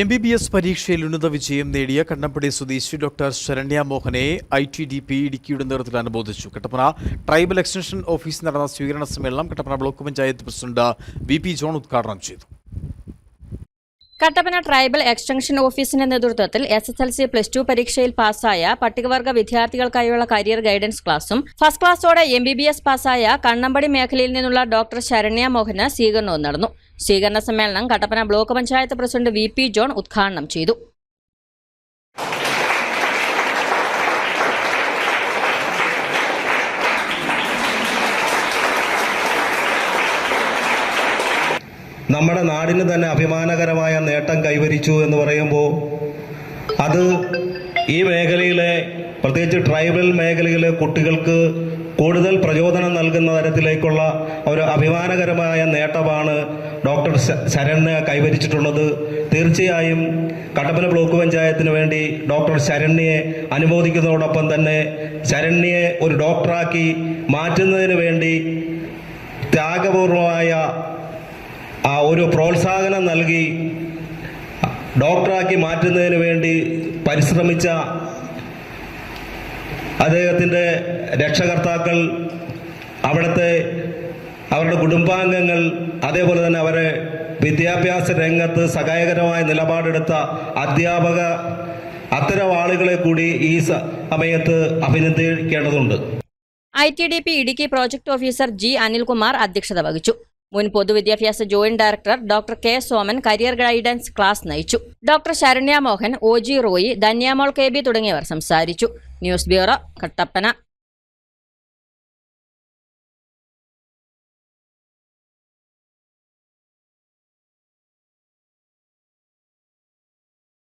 M B B S പരീക്ഷയിൽ ഉന്നത വിജയം നേടിയ കണ്ണപ്പടി സ്വദേശി ഡോക്ടർ ശരണ്യ മോഹനെ ഐ ടി ഡി പി ഇടുക്കിയുടെ നേതൃത്വത്തിൽ അനുബോധിച്ചു കട്ടപ്പന ട്രൈബൽ എക്സ്റ്റൻഷൻ ഓഫീസിൽ നടന്ന സ്വീകരണ സമ്മേളനം Kattappana block panchayat president V P John ഉദ്ഘാടനം ചെയ്തു. കട്ടപ്പന ട്രൈബൽ എക്സ്റ്റൻഷൻ ഓഫീസിന്റെ നേതൃത്വത്തിൽ S S L C plus two പരീക്ഷയിൽ പാസ്സായ പട്ടികവർഗ വിദ്യാർത്ഥികൾക്കായുള്ള കരിയർ ഗൈഡൻസ് ക്ലാസും ഫസ്റ്റ് ക്ലാസ്സോടെ എം ബി ബി എസ് പാസ്സായ കണ്ണമ്പടി മേഖലയിൽ നിന്നുള്ള ഡോക്ടർ ശരണ്യ മോഹന് സ്വീകരണവും നടന്നു. സ്വീകരണ സമ്മേളനം Kattappana block panchayat president V P John ഉദ്ഘാടനം ചെയ്തു. നമ്മുടെ നാടിന് തന്നെ അഭിമാനകരമായ നേട്ടം കൈവരിച്ചു എന്ന് പറയുമ്പോൾ അത് ഈ മേഖലയിലെ പ്രത്യേകിച്ച് ട്രൈബൽ മേഖലയിലെ കുട്ടികൾക്ക് കൂടുതൽ പ്രചോദനം നൽകുന്ന തരത്തിലേക്കുള്ള ഒരു അഭിമാനകരമായ നേട്ടമാണ് ഡോക്ടർ ശരണ് കൈവരിച്ചിട്ടുള്ളത്. തീർച്ചയായും കട്ടപ്പന ബ്ലോക്ക് പഞ്ചായത്തിന് വേണ്ടി ഡോക്ടർ ശരണ്യെ അനുമോദിക്കുന്നതോടൊപ്പം തന്നെ ശരണ്യെ ഒരു ഡോക്ടറാക്കി മാറ്റുന്നതിന് വേണ്ടി ത്യാഗപൂർവമായ ഒരു പ്രോത്സാഹനം നൽകി ഡോക്ടറാക്കി മാറ്റുന്നതിന് വേണ്ടി പരിശ്രമിച്ച അദ്ദേഹത്തിന്റെ രക്ഷകർത്താക്കൾ അവിടുത്തെ അവരുടെ കുടുംബാംഗങ്ങൾ അതേപോലെ തന്നെ അവരെ വിദ്യാഭ്യാസ രംഗത്ത് സഹായകരമായ നിലപാടെടുത്ത അധ്യാപക അത്തരം ആളുകളെ കൂടി ഈ സമയത്ത് അഭിനന്ദിക്കേണ്ടതുണ്ട്. I T D P Idukki project officer G Anilkumar അധ്യക്ഷത വഹിച്ചു. മുൻ പൊതുവിദ്യാഭ്യാസ joint director doctor K Soman career guidance class നയിച്ചു. Doctor Saranya Mohan O G Roy Dhanyamol K B തുടങ്ങിയവർ സംസാരിച്ചു. News bureau Kattappana.